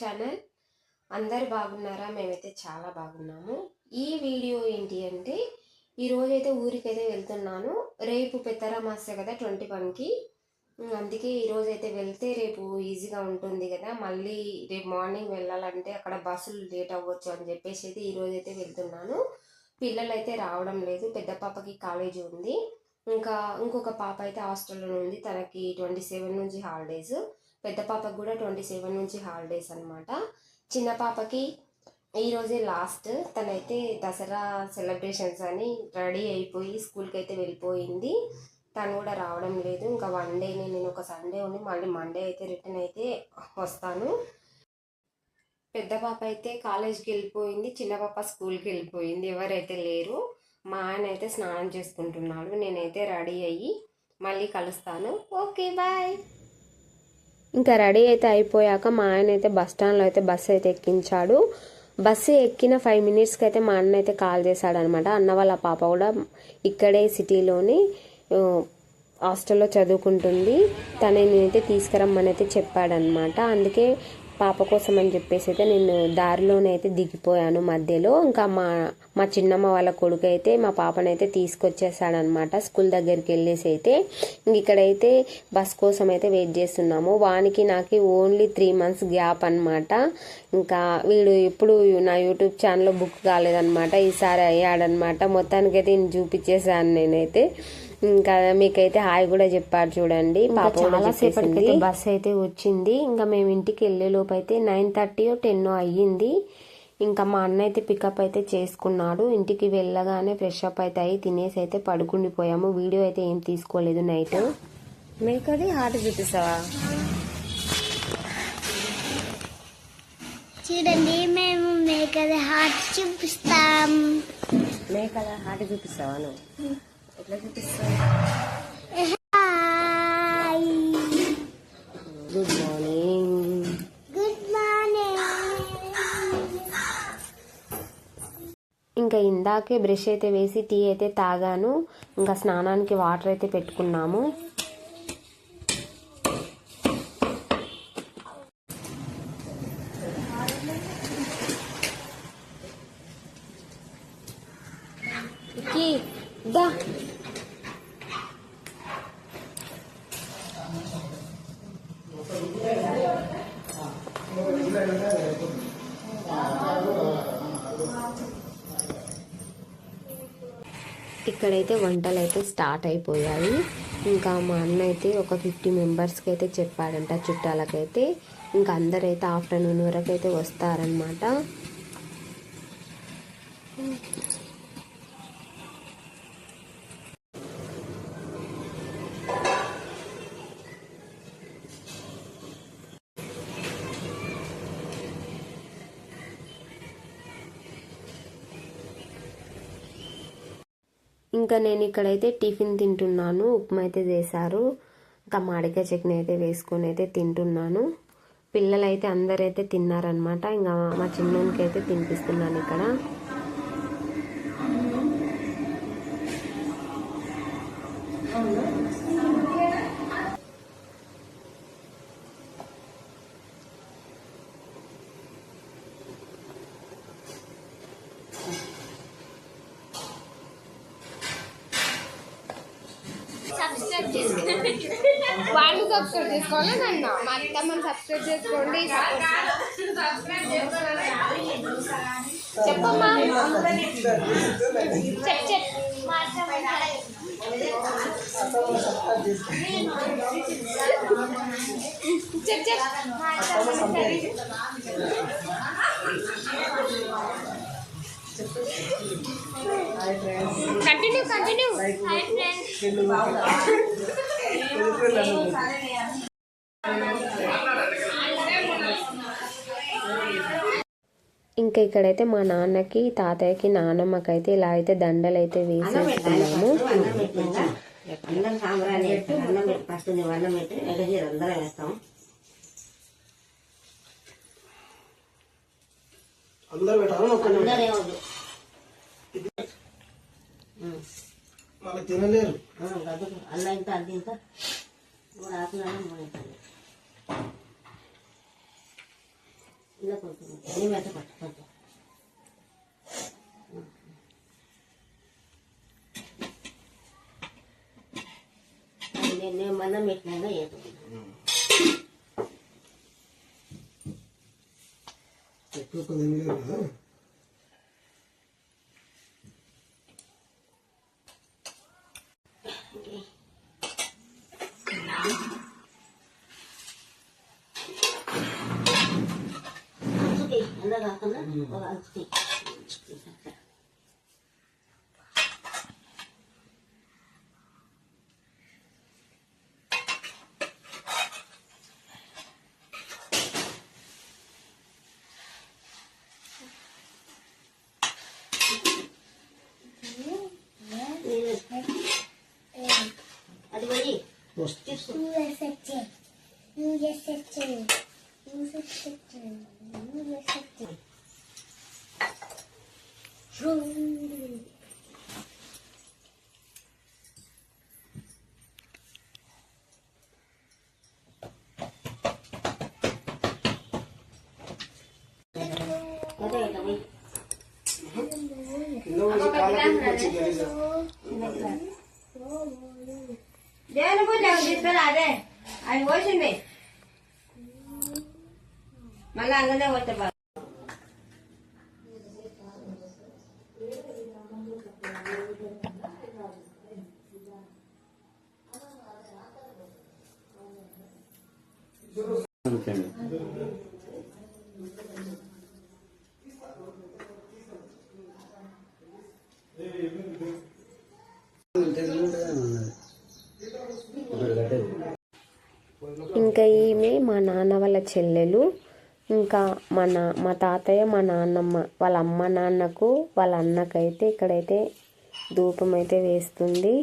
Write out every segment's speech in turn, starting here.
Channel అందరు బాగున్నారా? మేమైతే చాలా బాగున్నాము. ఈ వీడియో ఏంటి అంటే ఈరోజు అయితే ఊరికైతే వెళ్తున్నాను. రేపు పెత్తరామాసే కదా ట్వంటీ వన్కి. అందుకే ఈరోజు అయితే వెళ్తే రేపు ఈజీగా ఉంటుంది కదా. మళ్ళీ రేపు మార్నింగ్ వెళ్ళాలంటే అక్కడ బస్సులు లేట్ అవ్వచ్చు అని చెప్పేసి అయితే ఈరోజు అయితే వెళ్తున్నాను. పిల్లలు అయితే రావడం లేదు. పెద్ద పాపకి కాలేజీ ఉంది. ఇంకా ఇంకొక పాప అయితే హాస్టల్లో ఉంది. తనకి ట్వంటీ సెవెన్ నుంచి హాలిడేస్. పెద్ద పాపకి కూడా ట్వంటీ సెవెన్ నుంచి హాలిడేస్ అనమాట చిన్న పాపకి ఈరోజే లాస్ట్. తనైతే దసరా సెలబ్రేషన్స్ అని రెడీ అయిపోయి స్కూల్కి అయితే వెళ్ళిపోయింది. తను కూడా రావడం లేదు. ఇంకా వన్ డే నేను ఒక సండే ఉండి మళ్ళీ మండే అయితే రిటర్న్ అయితే వస్తాను. పెద్ద పాప అయితే కాలేజ్కి వెళ్ళిపోయింది. చిన్న పాప స్కూల్కి వెళ్ళిపోయింది. ఎవరైతే లేరు మా ఆయన అయితే స్నానం చేసుకుంటున్నాడు. నేనైతే రెడీ అయ్యి మళ్ళీ కలుస్తాను. Okay bye. ఇంకా రెడీ అయితే అయిపోయాక మా ఆయన అయితే బస్ స్టాండ్లో అయితే బస్సు అయితే ఎక్కించాడు. బస్సు ఎక్కిన ఫైవ్ మినిట్స్కి అయితే మా అన్న అయితే కాల్ చేశాడనమాట. అన్న వాళ్ళ పాప కూడా ఇక్కడే సిటీలోని హాస్టల్లో చదువుకుంటుంది. తనని నేనైతే తీసుకురమ్మని అయితే చెప్పాడనమాట. అందుకే పాప కోసం అని చెప్పేసి అయితే నేను దారిలోనే అయితే దిగిపోయాను మధ్యలో. ఇంకా మా మా చిన్నమ్మ వాళ్ళ కొడుకు అయితే మా పాపనైతే తీసుకొచ్చేసాడనమాట స్కూల్ దగ్గరికి వెళ్ళేసి అయితే ఇంక ఇక్కడైతే బస్ కోసం అయితే వెయిట్ చేస్తున్నాము. వానికి నాకు ఓన్లీ త్రీ మంత్స్ గ్యాప్ అనమాట ఇంకా వీడు ఎప్పుడు నా యూట్యూబ్ ఛానల్లో బుక్ కాలేదనమాట ఈసారి అయ్యాడనమాట మొత్తానికైతే నేను చూపించేసాను నేనైతే. ఇంకా మీకైతే హాయ్ కూడా చెప్పారు చూడండి. పాప చాలా సేపటికైతే బస్ అయితే వచ్చింది. ఇంకా మేము ఇంటికి వెళ్ళే లోపు అయితే నైన్ థర్టీ టెన్ అయ్యింది. ఇంకా మా అన్న అయితే పికప్ అయితే చేసుకున్నాడు. ఇంటికి వెళ్ళగానే ఫ్రెష్ అప్ అయితే అయ్యి తినేసి అయితే పడుకుండిపోయాము. వీడియో అయితే ఏం తీసుకోలేదు నైట్. మేకది హార్ట్ చూపిస్తావా? చూడండి మేము మేకది హార్ట్ చూపిస్తాం. మేకల హార్ట్ చూపిస్తావా నువ్వు? ఎట్లా చూపిస్తావు? గుడ్ మార్నింగ్ ఇంకా ఇందాకే బ్రష్ అయితే వేసి టీ అయితే తాగాను. ఇంకా స్నానానికి వాటర్ అయితే పెట్టుకున్నాము ఇక్కి, దా ఇక్కడైతే వంటలు అయితే స్టార్ట్ అయిపోయాయి. ఇంకా మా అన్న అయితే ఒక ఫిఫ్టీ మెంబర్స్కి అయితే చెప్పాడంట చుట్టాలకైతే. ఇంకా అందరైతే ఆఫ్టర్నూన్ వరకు అయితే వస్తారనమాట ఇంకా నేను ఇక్కడైతే టిఫిన్ తింటున్నాను. ఉప్మా అయితే చేశారు. ఇంకా మాడికాయ చట్నీ అయితే వేసుకొని అయితే తింటున్నాను. పిల్లలైతే అందరైతే తిన్నారనమాట ఇంకా మా చిన్నోనికి అయితే తినిపిస్తున్నాను ఇక్కడ సబ్స్క్రైబ్ చేసుకోండి వాళ్ళు నన్ను మా అత్తమ్మని సబ్స్క్రైబ్ చేసుకోండి. చెప్పమ్మా. చెప్ చెప్. చెప్ చెప్. కంటిన్యూ కంటిన్యూ హాయ్ ఫ్రెండ్స్ ఇంకా ఇక్కడైతే మా నాన్నకి తాతయ్యకి నాన్నమ్మకైతే ఇలా అయితే దండలు అయితే వేసేస్తున్నాము. సాంబ్రాణి వేస్తాం అన్నం ఫస్ట్ నువ్వు అన్నం పెట్టి ఎగజీరు అందరం వేస్తాం అందరు ఒక్క తినలేరు. అల్ల ఇంత అది ఇంత మూడు ఆకులు మూడు ఇలా కొంచెం నీ మెత్త పట్టు కొంచెం నేను నేను మన్నం పెట్టినా ఏదో ఎక్కువ కొద్ది ఏం లేదు కదా అంచుకి అలా కాకుండా ఒక అంచుకి అది పోయి వస్తుంది తీసుకో USA. USA. USA. USA. అదే ఇట్లా పోయి కింద వచ్చి కాళ్ళకి వచ్చి గలీజా. దేవుని పూజ తీసుకురా అదే ఆయన పోసింది మళ్ళీ అందులో పోతే బాగా ఇంకా ఈమె మా నాన్న వాళ్ళ చెల్లెలు ఇంకా మా నా మా తాతయ్య మా నాన్నమ్మ వాళ్ళ అమ్మ నాన్నకు వాళ్ళ అన్నకైతే ఇక్కడైతే ధూపం అయితే వేస్తుంది.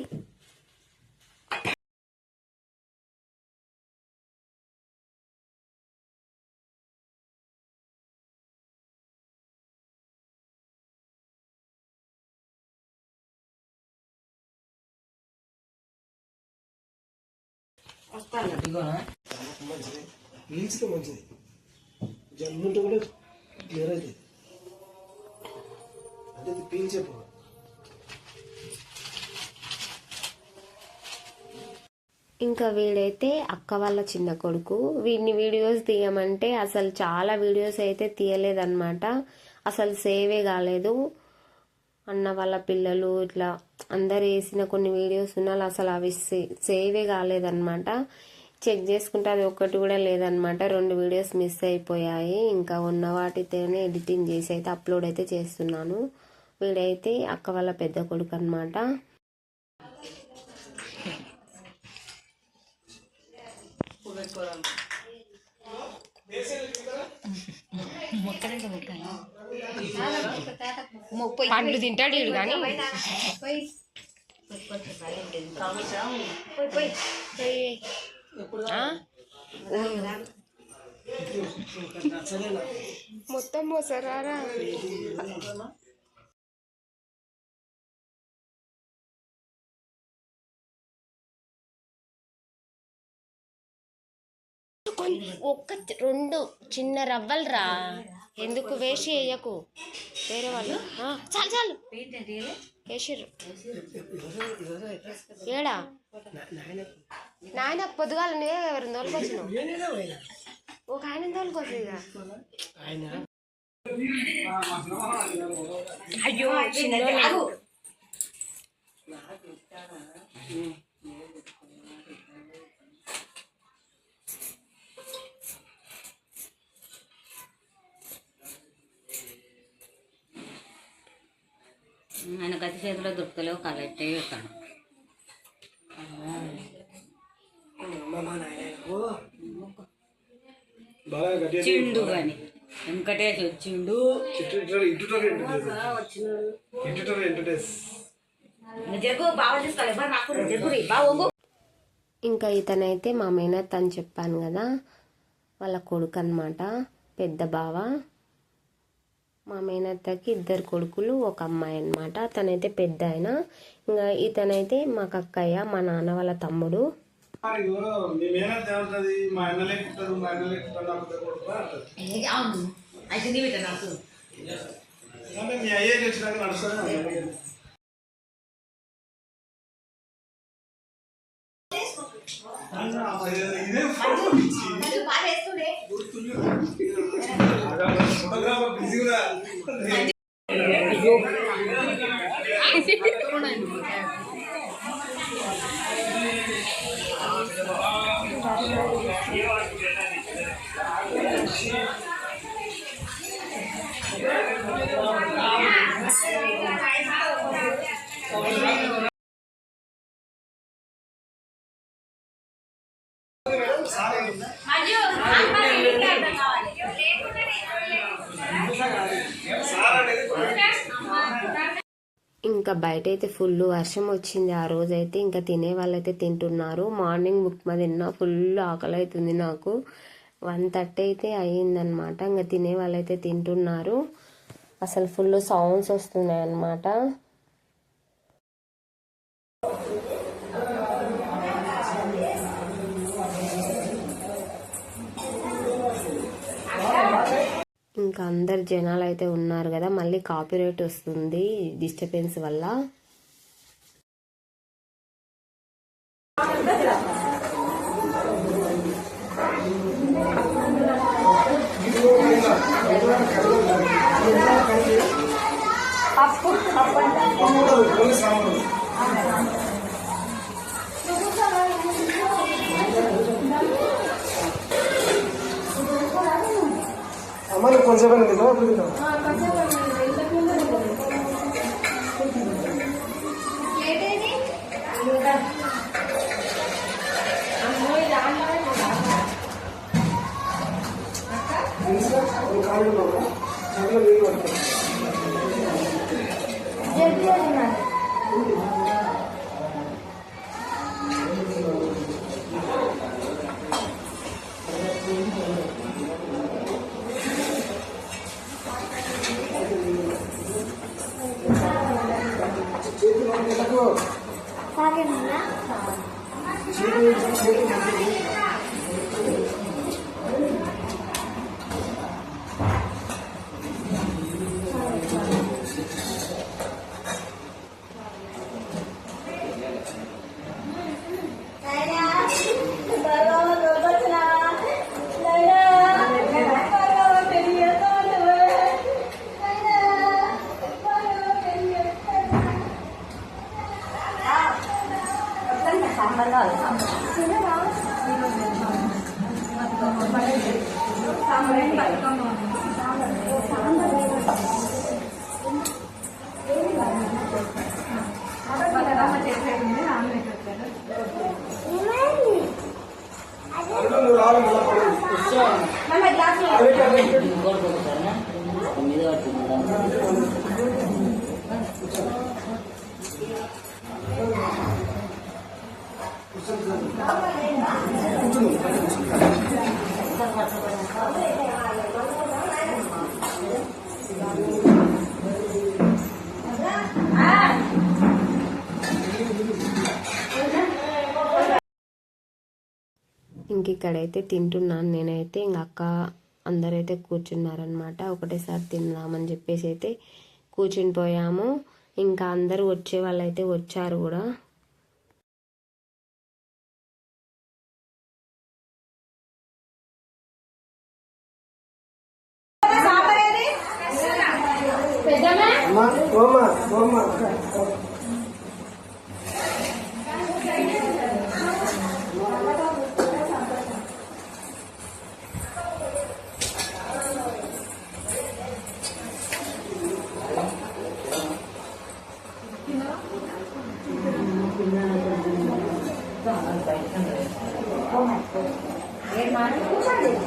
మంచిది పీల్చితే మంచిది. జలుబు ఉంటే కూడా క్లియర్ అవుతుంది. అంటే ఇది పీల్చే పొగ ఇంకా వీడైతే అక్క వాళ్ళ చిన్న కొడుకు. వీడిని వీడియోస్ తీయమంటే అసలు చాలా వీడియోస్ అయితే తీయలేదన్నమాట. అసలు సేవే కాలేదు. అన్న వాళ్ళ పిల్లలు ఇట్లా అందరు వేసిన కొన్ని వీడియోస్ ఉన్నాయి అసలు అవి సే- సేవే కాలేదన్నమాట. చెక్ చేసుకుంటే అది ఒక్కటి కూడా లేదనమాట రెండు వీడియోస్ మిస్ అయిపోయాయి. ఇంకా ఉన్న వాటితోనే ఎడిటింగ్ చేసి అయితే అప్లోడ్ అయితే చేస్తున్నాను. వీడైతే అక్క వాళ్ళ పెద్ద కొడుకు అనమాట పండ్లు తింటాడు వీడు కానీ? మొత్తం మోసరారా? ఒక్క రెండు చిన్న రవ్వలు రా ఎందుకు వేసి వేయకు వేరే వాళ్ళు? ఆ, చాలు చాలు. వేసిర్రు. ఏడా? నాయన పొద్దుగాల నువ్వే ఎవరిని తోలుకొచ్చినావు ఒక ఆయన తోలుకొచ్చు ఇక. అయ్యో చిన్నోడు. ఆయన గతి చేతిలో దొరకలేవు కలెక్టే చెప్తాడు బాగా గట్టిగా చిండు అని వెంకటేష్ వచ్చిండు inter inter inter inter Jaggu బాగా తీసుకోవాలి ఎవరు నాకు బాగు ఇంకా ఇతనైతే మా మేనత్ అని చెప్పాను కదా వాళ్ళ కొడుకు అనమాట పెద్ద బావ. మా మేనత్తకి ఇద్దరు కొడుకులు ఒక అమ్మాయి అనమాట అతనైతే పెద్ద ఆయన. ఇంకా ఇతనైతే మా కక్కయ్య మా నాన్న వాళ్ళ తమ్ముడు. మా అన్న లేకుంటారు మా అన్న లేకుంటారు నాకు కొడుకు అంటారు అంటే మీ అయ్యేకి వచ్చినాక ఇదే ఫోటోగ్రాఫర్ బిజీగా బయట అయితే ఫుల్ వర్షం వచ్చింది ఆ రోజు అయితే ఇంకా తినే వాళ్ళైతే తింటున్నారు. మార్నింగ్ ఉప్మా తిన్నా ఫుల్ ఆకలి అవుతుంది నాకు. వన్ థర్టీ అయితే అయ్యిందనమాట ఇంకా తినే వాళ్ళైతే తింటున్నారు. అసలు ఫుల్ సౌండ్స్ వస్తున్నాయి అన్నమాట ఇంకా అందరు జనాలు అయితే ఉన్నారు కదా మళ్ళీ కాపీరైట్ వస్తుంది డిస్టర్బెన్స్ వల్ల. అమ్మ నువ్వు కొంచెం తిన్నావు అప్పుడు తిన్నావు చేతులు చేతులు అల్లుడు ఇంక ఇక్కడైతే తింటున్నాను. నేనైతే ఇంక అక్క అందరైతే కూర్చున్నారనమాట ఒకటేసారి తిందామని చెప్పేసి అయితే కూర్చుని పోయాము. ఇంకా అందరూ వచ్చే వాళ్ళైతే వచ్చారు కూడా. Nanti.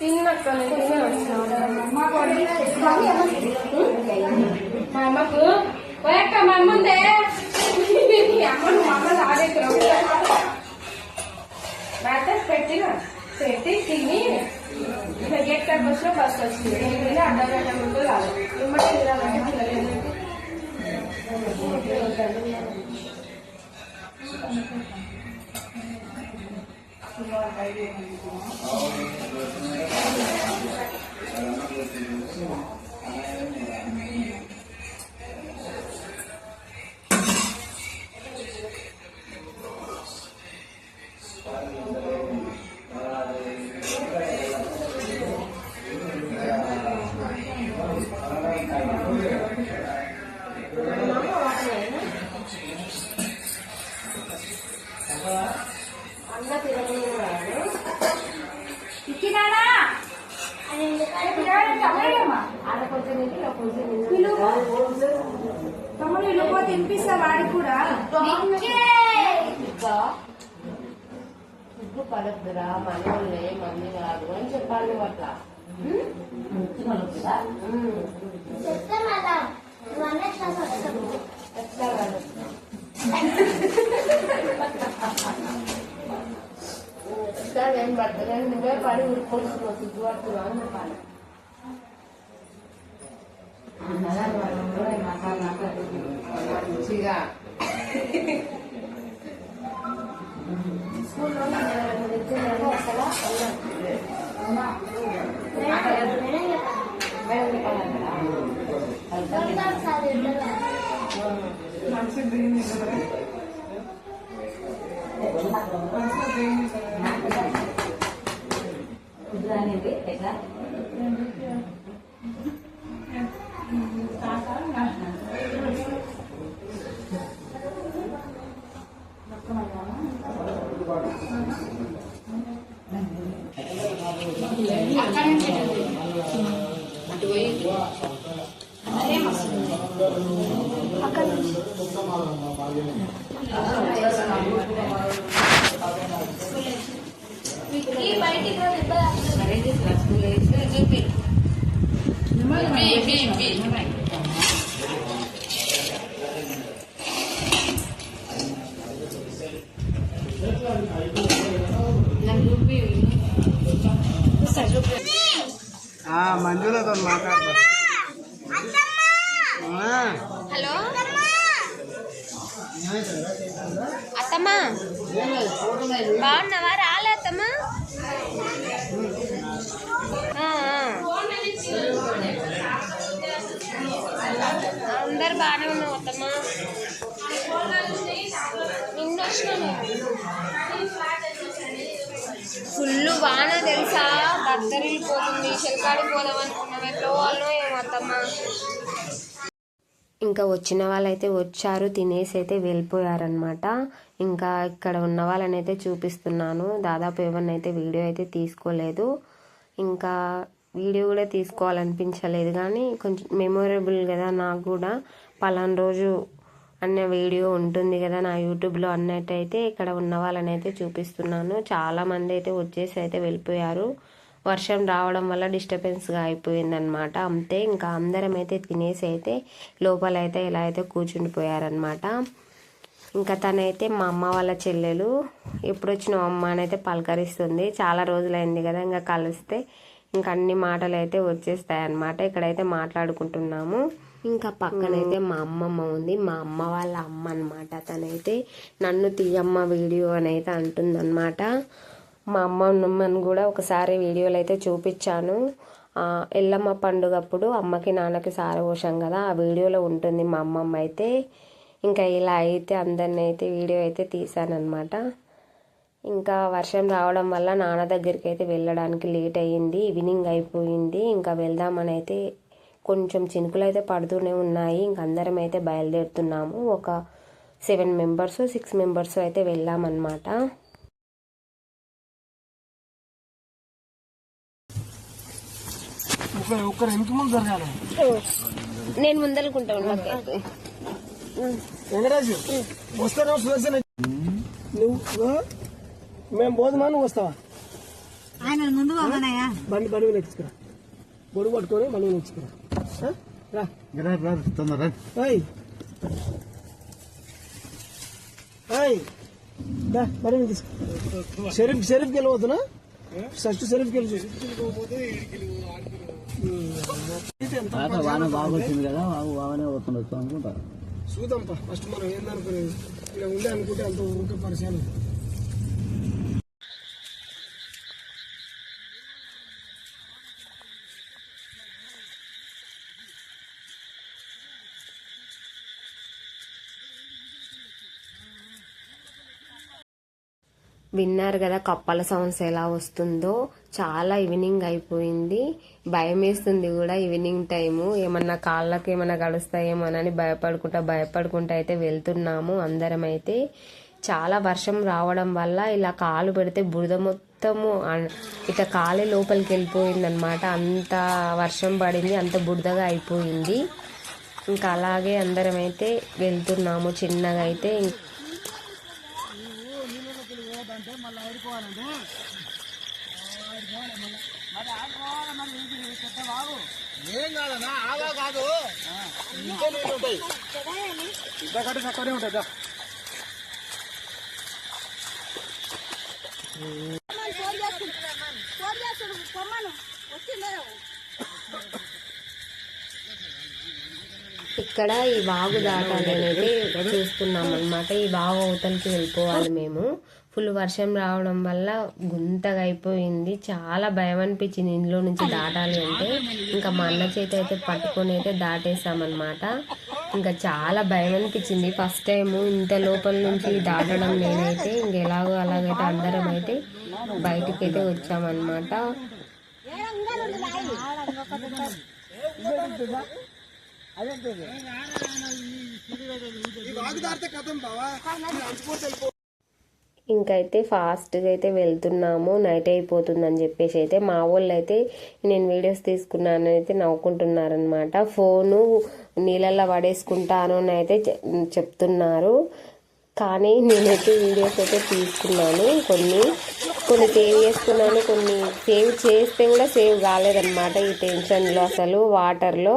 చిన్న నేను తినే మా అమ్మకు పోయక్క మా అమ్మ ఉందే అమ్మను మా అమ్మ రాలేదు మ్యాటర్స్ పెట్టిన పెట్టి తిని గేట్ కట్ బస్సులో బస్ వచ్చింది నేను గంట ముందు రాలేదు ఇమ్మటి తినాలంటే తినలేదు ¿no? Sí. Sí. Sí. Sí. Sí. Sí. Sí. సిగ్గు పడద్దురా మనోళ్ళే మమ్మీ కాదు అని చెప్పాలి నువ్వు అట్లా. చెప్తా మేడం నువ్వు క్లాస్ వస్తావు ఎట్లా కాదు ఎట్లా నేను పడతా నువ్వే పడి ఊరుకుంటున్నావు సిగ్గు పడుతున్నావు అని చెప్పాలి మంచిగా స్కూల్లో అసలు మేడం చెప్పాలంటారా ఎట్లా అత్తమ్మా. బాగున్నావా? రాలే అత్తమ్మా. అందరు బాగానే ఉన్నావు అత్తమ్మా. నిన్న వచ్చినాను. ఫుల్ వాన తెలుసా? దద్దరిల్లిపోతుంది చెలకాడికి పోదాం అనుకున్నాం ఎట్లా వాళ్ళో ఏమో అత్తమ్మా. ఇంకా వచ్చిన వాళ్ళైతే వచ్చారు తినేసి అయితే వెళ్ళిపోయారనమాట ఇంకా ఇక్కడ ఉన్న వాళ్ళని అయితే చూపిస్తున్నాను. దాదాపు ఎవరినైతే వీడియో అయితే తీసుకోలేదు. ఇంకా వీడియో కూడా తీసుకోవాలనిపించలేదు కానీ కొంచెం మెమొరబుల్ కదా నాకు కూడా. పలానా రోజు అన్న వీడియో ఉంటుంది కదా నా యూట్యూబ్లో అన్నట్టయితే ఇక్కడ ఉన్న వాళ్ళని అయితే చూపిస్తున్నాను చాలామంది అయితే వచ్చేసి అయితే వెళ్ళిపోయారు. వర్షం రావడం వల్ల డిస్టర్బెన్స్గా అయిపోయిందనమాట అంతే ఇంకా అందరం అయితే తినేసి అయితే లోపల అయితే ఇలా అయితే కూర్చుండిపోయారనమాట ఇంకా తనైతే మా అమ్మ వాళ్ళ చెల్లెలు ఎప్పుడు వచ్చిన అమ్మ అని అయితే పలకరిస్తుంది. చాలా రోజులైంది కదా ఇంకా కలిస్తే ఇంకా అన్ని మాటలు అయితే వచ్చేస్తాయి అన్నమాట ఇక్కడైతే మాట్లాడుకుంటున్నాము. ఇంకా పక్కనైతే మా అమ్మమ్మ ఉంది. మా అమ్మ వాళ్ళ అమ్మ అనమాట తనైతే. నన్ను తీయమ్మ వీడియో అని అయితే అంటుందన్నమాట. మా అమ్మమ్మని కూడా ఒకసారి వీడియోలు అయితే చూపించాను. ఎల్లమ్మ ఎల్లమ్మ పండుగప్పుడు అమ్మకి నాన్నకి సారపోసాం కదా ఆ వీడియోలో ఉంటుంది మా అమ్మమ్మ అయితే. ఇంకా ఇలా అయితే అందరిని అయితే వీడియో అయితే తీసానమాట ఇంకా వర్షం రావడం వల్ల నాన్న దగ్గరికి అయితే వెళ్ళడానికి లేట్ అయ్యింది ఈవినింగ్ అయిపోయింది. ఇంకా వెళ్దామని అయితే కొంచెం చినుకులు అయితే పడుతూనే ఉన్నాయి. ఇంక అందరం అయితే బయలుదేరుతున్నాము. ఒక సెవెన్ మెంబర్స్ సిక్స్ మెంబర్స్ అయితే వెళ్ళామన్నమాట. ఒక్కరు ఎంత ముందు జరగాలి నేను ముందలుకుంటా వెంకటరాజు వస్తారా సుదర్శన నువ్వు? మేము పోదుమా నువ్వు వస్తావా? ఆయన ముందు బండి బండి పట్టుకొని బండి మీద ఎక్కించుకురా. ఆ? రా. బండి మీద తీసుకో షరీఫ్ షరీఫ్కి వెళ్ళిపోతున్నా ఫస్ట్ చూసి వాన బాగా వచ్చింది కదా బాగా బాగానే వస్తుండొచ్చు అనుకుంటా చూద్దాంపా ఫస్ట్ మనం ఏందనుకునేది ఇలా ఉండే అనుకుంటే అంత ఊరికే పరిచయం విన్నారు కదా కప్పల సౌండ్స్ ఎలా వస్తుందో. చాలా ఈవినింగ్ అయిపోయింది. భయం వేస్తుంది కూడా ఈవినింగ్ టైము. ఏమన్నా కాళ్ళకి ఏమన్నా గడుస్తాయేమోనని భయపడుకుంటా భయపడుకుంటా అయితే వెళ్తున్నాము అందరం అయితే చాలా వర్షం రావడం వల్ల ఇలా కాలు పెడితే బురద మొత్తము అన్- ఇట్లా కాలే లోపలికి వెళ్ళిపోయింది అనమాట అంత వర్షం పడింది అంత బురదగా అయిపోయింది. ఇంకా అలాగే అందరం అయితే వెళ్తున్నాము చిన్నగా అయితే. ఏం కాదన్నా ఆగా కాదు. ఇంకే నీళ్ళు ఉంటాయి. ఇంతకంటే చక్కనే. ఇక్కడ ఈ వాగు దాటాలి అనేది చూస్తున్నాం అనమాట ఈ వాగు అవతలకి వెళ్ళిపోవాలి మేము. ఫుల్ వర్షం రావడం వల్ల గుంతగా అయిపోయింది చాలా భయం అనిపించింది ఇంట్లో నుంచి దాటాలి అంటే. ఇంకా మా అన్న చేతి అయితే పట్టుకొని అయితే దాటేసామన్నమాట. ఇంకా చాలా భయం అనిపించింది ఫస్ట్ టైం ఇంత లోపల నుంచి దాటడం నేనైతే ఇంక ఎలాగో అలాగైతే అందరం అయితే బయటికి అయితే వచ్చామన్నమాట ఈ ఇంకైతే ఫాస్ట్గా అయితే వెళ్తున్నాము నైట్ అయిపోతుందని చెప్పేసి అయితే మా వాళ్ళు అయితే నేను వీడియోస్ తీసుకున్నానని అయితే నవ్వుకుంటున్నారనమాట ఫోను నీళ్ళల్లో పడేసుకుంటాను అని అయితే చె- చెప్తున్నారు. కానీ నేనైతే వీడియోస్ అయితే తీసుకున్నాను. కొన్ని కొన్ని సేవ్ చేసుకున్నాను కొన్ని సేవ్ చేస్తే కూడా సేవ్ కాలేదన్నమాట ఈ టెన్షన్లో అసలు వాటర్లో.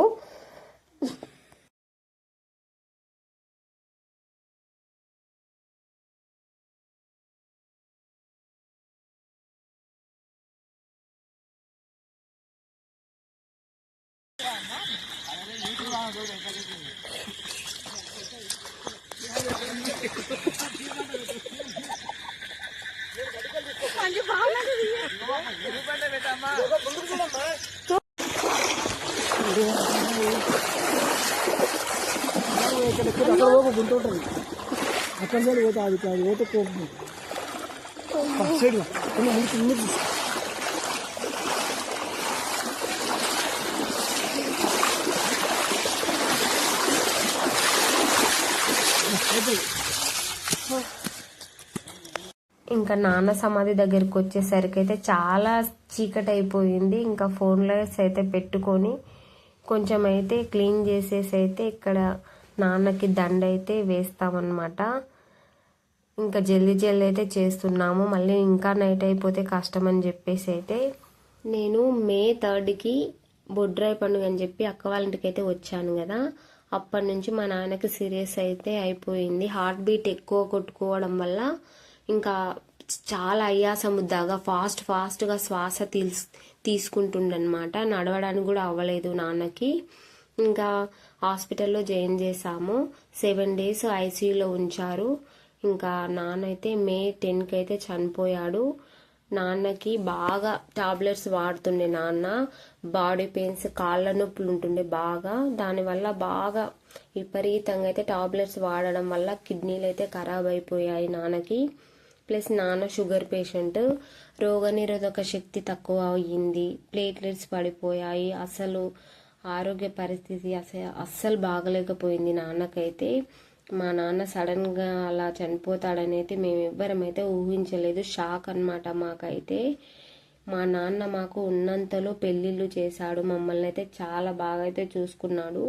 ఇక్కడ అక్కడ పోక గుంట ఉంటుంది అక్కడ పోతే అది కోపం సైడ్ ముందు ముందు ఇంకా నాన్న సమాధి దగ్గరికి వచ్చేసరికి అయితే చాలా చీకటి అయిపోయింది ఇంకా ఫోన్లో అయితే పెట్టుకొని కొంచెం అయితే క్లీన్ చేసేసి అయితే ఇక్కడ నాన్నకి దండ అయితే వేస్తామన్నమాట. ఇంకా జల్దీ జల్దీ అయితే చేస్తున్నాము. మళ్ళీ ఇంకా నైట్ అయిపోతే కష్టం అని చెప్పేసి అయితే నేను మే థర్డ్కి బొడ్రాయి పండుగ అని చెప్పి అక్క వాళ్ళ ఇంటికి అయితే వచ్చాను కదా. అప్పటి నుంచి మా నాన్నకి సీరియస్ అయితే అయిపోయింది. హార్ట్ బీట్ ఎక్కువ కొట్టుకోవడం వల్ల ఇంకా చాలా అయ్యాసముద్దాగా ఫాస్ట్ ఫాస్ట్గా శ్వాస తీస్ తీసుకుంటుండనమాట. నడవడానికి కూడా అవ్వలేదు నాన్నకి. ఇంకా హాస్పిటల్లో జాయిన్ చేశాము సెవెన్ డేస్ ఐసీయూలో ఉంచారు. ఇంకా నాన్న అయితే మే టెన్కి అయితే చనిపోయాడు. నాన్నకి బాగా టాబ్లెట్స్ వాడుతుండే నాన్న. బాడీ పెయిన్స్ కాళ్ళ నొప్పులు ఉంటుండే బాగా. దానివల్ల బాగా విపరీతంగా అయితే టాబ్లెట్స్ వాడడం వల్ల కిడ్నీలు అయితే ఖరాబ్ అయిపోయాయి నాన్నకి. ప్లస్ నాన్న షుగర్ పేషెంట్. రోగనిరోధక శక్తి తక్కువ అయ్యింది. ప్లేట్లెట్స్ పడిపోయాయి. అసలు ఆరోగ్య పరిస్థితి అసలు అస్సలు బాగలేకపోయింది నాన్నకైతే. మా నాన్న సడన్గా అలా చనిపోతాడనైతే మేము ఎవ్వరం అయితే ఊహించలేదు. షాక్ అన్నమాట మాకైతే. మా నాన్న మాకు ఉన్నంతలో పెళ్ళిళ్ళు చేశాడు. మమ్మల్ని అయితే చాలా బాగా అయితే చూసుకున్నాడు.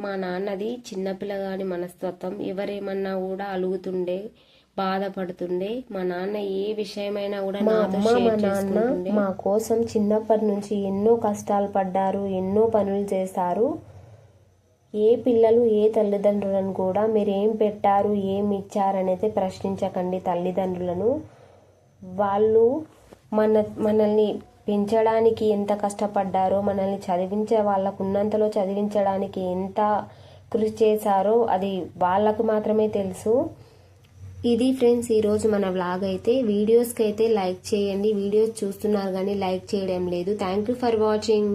మా నాన్నది చిన్నపిల్లగాని మనస్తత్వం. ఎవరేమన్నా కూడా అలుగుతుండే. బాధపడుతుండే. మా నాన్న ఏ విషయమైనా కూడా నాతో షేర్ చేసుకుంటుండే. మా కోసం చిన్నప్పటి నుంచి ఎన్నో కష్టాలు పడ్డారు ఎన్నో పనులు చేశారు. ఏ పిల్లలు ఏ తల్లిదండ్రులను కూడా మీరు ఏం పెట్టారు ఏం ఇచ్చారనైతే ప్రశ్నించకండి తల్లిదండ్రులను. వాళ్ళు మన మనల్ని పెంచడానికి ఎంత కష్టపడ్డారో మనల్ని చదివించే వాళ్ళకు ఉన్నంతలో చదివించడానికి ఎంత కృషి చేశారో అది వాళ్ళకు మాత్రమే తెలుసు. ఇది ఫ్రెండ్స్ ఈరోజు మన వ్లాగ్ అయితే వీడియోస్కి అయితే లైక్ చేయండి. వీడియోస్ చూస్తున్నారు కానీ లైక్ చేయడం లేదు. Thank you for watching